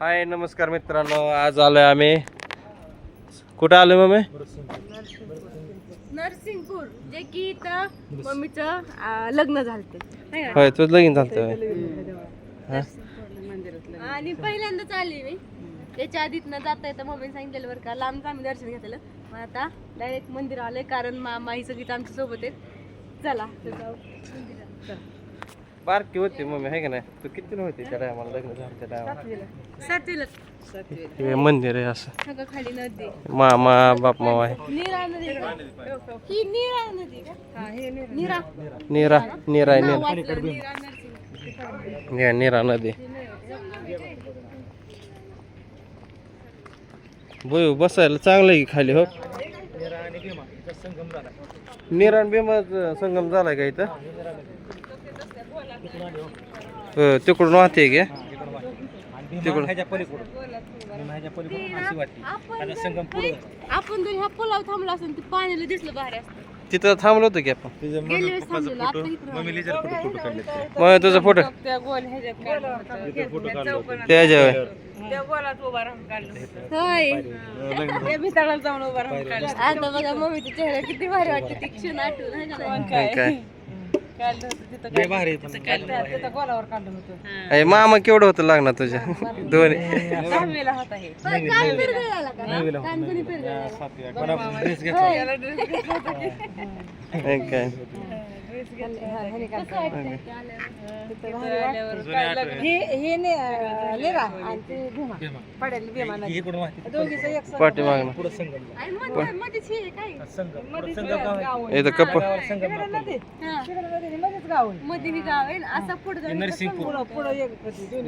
हाय नमस्कार मित्रांनो. आज आलोय आम्ही. कुठं आलोय मम्मी? नरसिंगपूर जे की इथं मम्मीचं अं, लग्न झालते. होय तुझं लगीन झालं आणि पहिल्यांदाच आली मी. त्याच्या आधीत न जाता येतं मम्मीने सांगितलेलं बरं का लांबच आम्ही दर्शन घेतलेलं. मग आता डायरेक्ट मंदिर आलोय कारण मामा ही सगळी आमच्यासोबत आहेत. चला तर जाऊ. मंदिरात. बारकी होती मम्मी आहे का नाही? तू किती होती त्या टायमाला लग्न झालं त्या टायमाला सातवीला. हे मंदिर आहे असं. सगळं खाली नदी. मामा बाप मामा आहे. नीरा नदी का? ही नीरा नदी का? नीरा. निरा. निरा आहे नाव निरा नीरा निरा निरा नदी. बोय बसायला चांगलं आहे की खाली हो? निरा आणि भीमा संगम झालाय का इथं? तिकडून वाहते तिकडून आपण आपण जर ह्या पुलावर थांबलो असेल तर पाण्याला दिसलं बाहेर असतं. तिथं थांबलो होतो की आपण? मग तुझा फोटो त्या गोल ह्याच्यात काढलं होतं. त्याच्यावर. होय. आता बघा मम्मीचा चेहरा किती भारी वाटतं ती क्षण आठवून काय हा. अरे मामा केवढं होतं लागणार तुझ्या? दोन्ही. कोणी? हे काय? ते? पाठीमागणं आणि मध्ये- मध्येच हे काय? इथं कप हा. मध्ये ही गाव आहे. ना, असा पुढे जाऊन नरसिंगपूर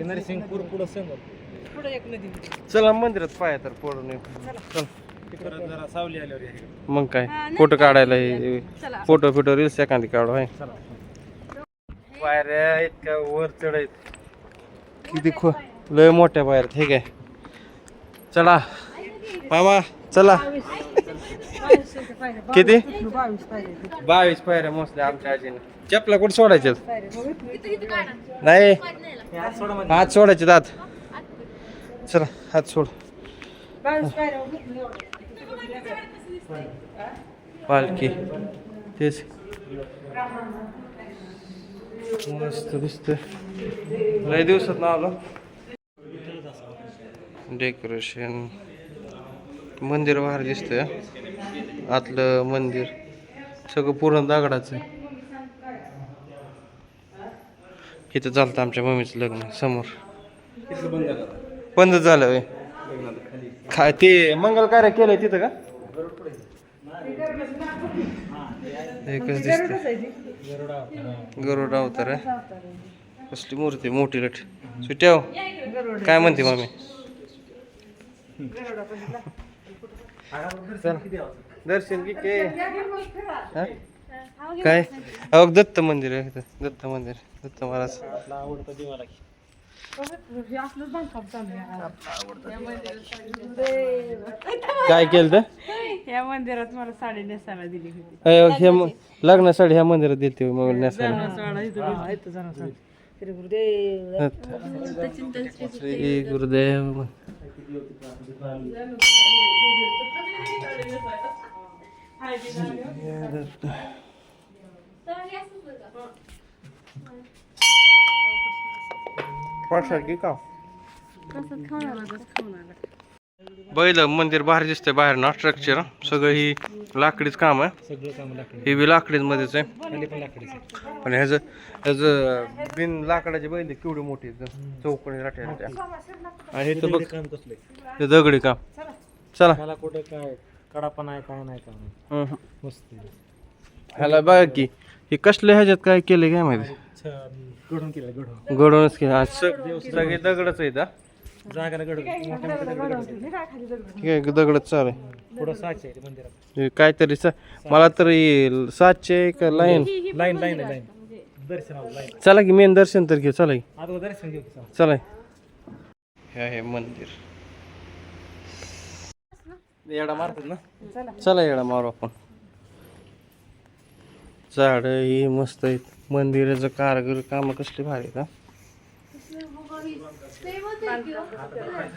नरसिंगपूर पुढं संगम चला मंदिरात पाया तर पडून येऊ चल. मग काय? फोटो काढायला हे- फोटो फिटो रील्स एखादी काढू आहे पायऱ्या इतक्या वर चढायत. किती खो लय मोठ्या पायऱ्या ठीक आहे. चला. मामा चला. किती? बावीस पायऱ्या मोजल्या आमच्या आजीने. चपला कुठे सोडायचे नाही. हात सोडायचे दात चला हात सोड. पालखी. तेच. मस्त दिसतंय. लय दिवसात ना आलो. डेकोरेशन मंदिर बाहेर दिसतंय. आतलं मंदिर. सगळं पूर्ण दगडाचं. इथं चालतं आमच्या मम्मीचं लग्न समोर. बंद झालं. काय ते मंगल कार्य केलंय तिथं का? एकच दिसत गरुड अवतार आहे. कसली मूर्ती मोठी लट सुट्याव काय म्हणते मम्मी चला. दर्शन की के? हा? काय? अहो दत्त मंदिर आहे. दत्त मंदिर दत्त महाराज. आवडता दिवाला. काय केलं तर या मंदिरात मला साडी नेसायला दिली होती. अयो, हे म- लग्नासाठी ह्या मंदिरात दिलते मग नेसायला. श्री गुरुदेव. पाठसारखी का बैल मंदिर बाहेर दिसतंय बाहेर ना स्ट्रक्चर सगळं ही लाकडीच काम आहे. सगळं काम लाकडी हे बी लाकडीच मध्येच आहे पण आहे. ह्याचं ह्याचं बिन लाकडाचे बैल केवढे मोठे आहेत चौकोनी लाट्या त्या. आणि हे तर बघ. काम कसलं आहे? ते दगडी काम. चला. मला कुठं काय कडापा नाही काय नाही काय नाही. हम्म. मस्त आहे. ह्याला बघा की हे कसल्या ह्याच्यात काय केलं काय माहिती? केलं की आज सगळे दगडच आहेत हा. ठीक आहे दगडच चालू आहे. हे काहीतरी स- मला तर सातशे का लाईन. Line line line. दर्शनाला लाईन. चला की मेन दर्शन तर घे चला की. आता दर्शन घेऊ की चला. चला हे आहे मंदिर. येडा मारतात ना? चला येडा मारू आपण. झाड ही मस्त आहेत. मंदिराचं कारगर काम कसली भारी आहेत हा?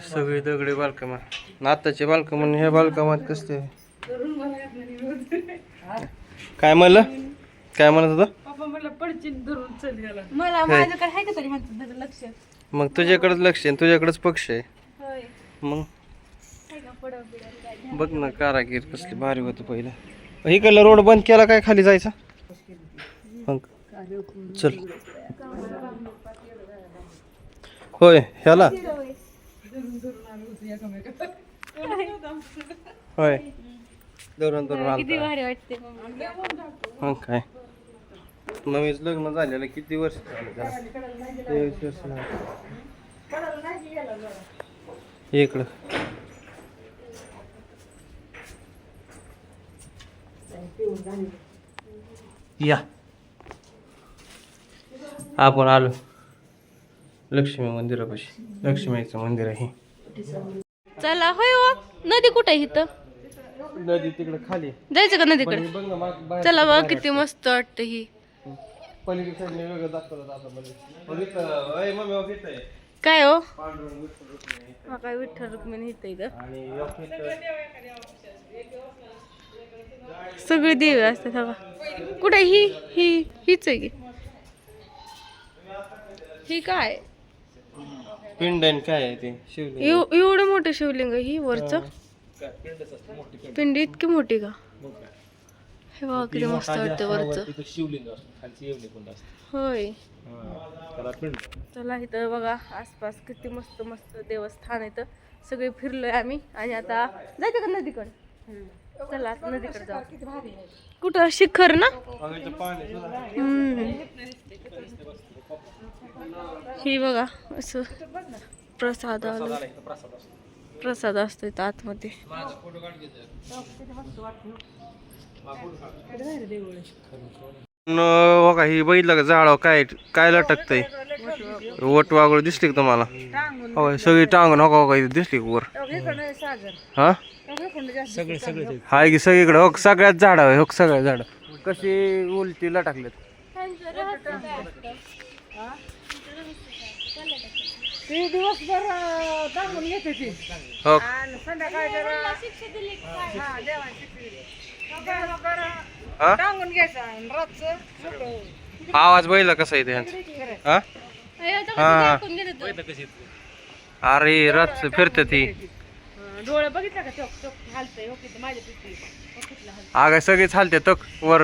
सगळी दगडी बालकामा. नाताचे बालकामान ह्या बालकामात कसते काय म्हणलं? काय म्हणत होतं? का मग तुझ्याकडेच लक्ष आहे तुझ्याकडेच पक्ष आहे. होय. मग? का बघ ना कारागीर कसली भारी होतं पहिलं. इकडला रोड बंद केला काय खाली जायचा? मग? चल. होय ह्याला. होय. धरून धरून किती आलता भारी वाटते मम्मी. मग काय? मम्मीच लग्न झालेलं किती वर्ष झालं त्याला? तेवीस वर्ष झाली. इकडं. या. आपण आलो. लक्ष्मी मंदिरापाशी. लक्ष्मीचं मंदिर आहे. चला होय हो. नदी कुठे आहे इथं? नदी तिकडे खाली. आहे. जायचं का नदीकडे? बघ ना माग- बाहेर चला बघ किती मस्त वाटतं ही. पलीकडे साईडने वेगळं दाखवलं जातं मध्ये. बघितलं अय मम्मी बघितलं आहे. काय हो? पांडुरंग विठ्ठल रुक्मिणी हा काय विठ्ठल रुक्मिणी इथं इथं आणि एक इथं सगळे देवी असतात कुठे ही? ही हीच आहे की? ही काय? पिंड आणि काय आहे ते शिवलिंग? एव- एवढं मोठं शिवलिंग ही वरच? पिंडी. इतकी मोठी का? हे बघा किती मस्त वाटतं वरच. शिवलिंग असतो खालची येवली कोण असते. होय. त्याला पिंड. चला इथं बघा आसपास किती मस्त मस्त देवस्थान इथं. सगळे फिरलोय आम्ही. आणि आता जायचं का नदीकडे? चला आता नदीकडे जाऊ. कुठं? शिखर ना. हम्म. ही बघा असं प्रसाद आलं. प्रसाद असतो इथं आतमध्ये. न बघा ही बघितलं का झाडावर काय काय लटकतंय? वट वागळ दिसली का तुम्हाला? हो सगळी टांगून हो का हो का इथं दिसली का वर? हा? सगळे सगळे हाय की सगळीकडे हो सगळ्यात झाड आहे हो सगळ्या झाड? कशी उलटी लटकलेत? ती दिवसभर येते ती. हो. आणि संध्याकाळी जरा देवाने शिकवली. दिवसभर दांगून घ्यायचं आणि रातचं मोकळं होईल. आवाज बघितला कसा येते हा? हा. अरे रात फिरते ती. हं, डोळे बघितलं का? चोक चोक हालतंय. हो माझ्या हो कितलं हालतंय. आगा सगळेच हालते तक वर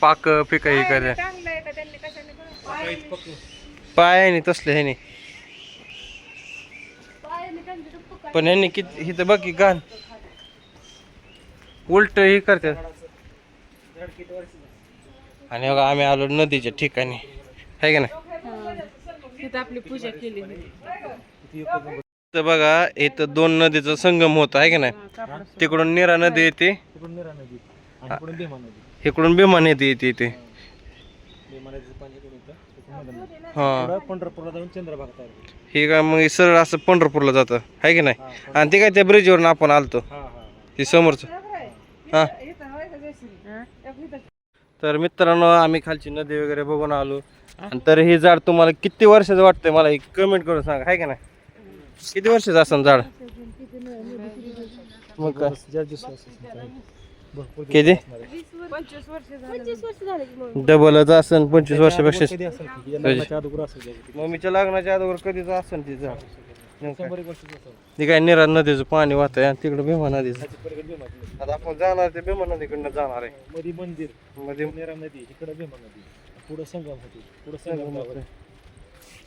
पाक पिक हे करे चांगलं आहे का त्यांनी? कशाने बनवलं? पायाने तसले ह्याने पण ह्यांनी किती हिथं बघ की घाण. उलट हे करतात आणि बघा आम्ही आलो नदीच्या ठिकाणी. आहे का नाही? तिथं आपली पूजा केली होती. तर बघा इथं दोन नदीचा संगम होत आहे का नाही? तिकडून निरा नदी येते. तिकडून निरा नदी आणि इकडून भीमा नदी. इकडून भीमा नदी येते इथे. पाणी येतं नदी. हा. पुढं पंढरपूरला जाऊन चंद्रभागा तयार होते. हे काय मग सरळ असं पंढरपूरला जातं आहे की नाही? आणि ते काय त्या ब्रिजवरून आपण आलतो हा हा ते समोरचं. हा. तर मित्रांनो आम्ही खालची नदी वगैरे बघून आलो. आणि तर हे झाड तुम्हाला किती वर्षाचं वाटतंय मला एक कमेंट करून सांगा आहे का नाही? किती वर्षाचं असं झाड? मग काय? ज्या दिवशी असेल भरपूर किती? पंचवीस वर्ष झाले की मग डबलच असन पंचवीस वर्षापेक्षा. मम्मीच्या लग्नाच्या अगोदर कधीच असन ते झाड काय. ते निरा नदीचं पाणी वाहत आहे आणि तिकडे भीमा नदीचं. आता आपण जाणार ते भीमा नदीकडनं जाणार आहे. मध्ये मंदिर. मध्ये निरा नदी इकडे भीमा नदी. पुढं संगम होती. पुढं संगम.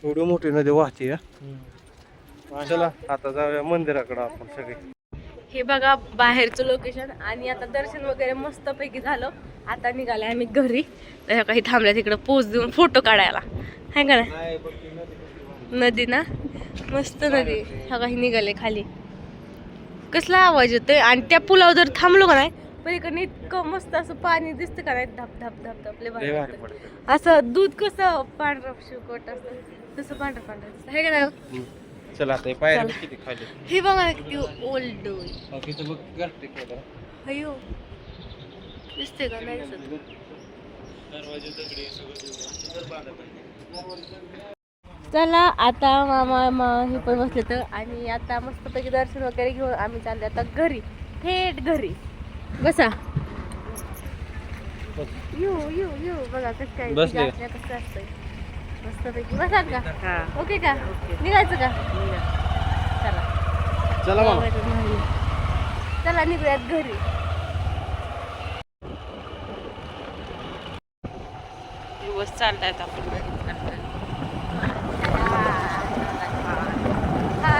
एवढी मोठी नदी वाहते हा. चला आता जाऊया मंदिराकडे आपण सगळे. हे बघा बाहेरचं लोकेशन आणि आता दर्शन वगैरे मस्तपैकी झालं. आता निघाले आम्ही घरी. तर काही थांबल्या तिकडं पोच देऊन फोटो काढायला. आहे का नाही? नदी ना? मस्त नदी. हा काही निघाले खाली. कसला आवाज येतोय? आणि त्या पुलावर जर थांबलो का नाही पण इकडे इतकं मस्त असं पाणी दिसतं का नाही? धप धप धप धप. लय भारी लय भारी वाटतं. पडतं. असं दूध कसं पांढरं शुकट असतं. तसं पांढरं पांढरं दिसतं. आहे का नाही. चला आता हे बघ किती खाली? हे बघा किती ओल्ड तिथं बघ केलं. अयो दिसते का? नाही दिसत. चला आता मामा मा हे पण बसले तर. आणि आता मस्तपैकी दर्शन वगैरे घेऊन आम्ही चालले आता घरी. थेट घरी. बसा. येऊ येऊ येऊ बघा कसं काय बसले. असल्या कसं असतंय. मस्तपैकी बसाल का ओके का निघायचं का चला चला निघूयात घरी दिवस चालतायत आपण हा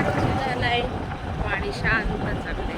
पाणी शांत चाललंय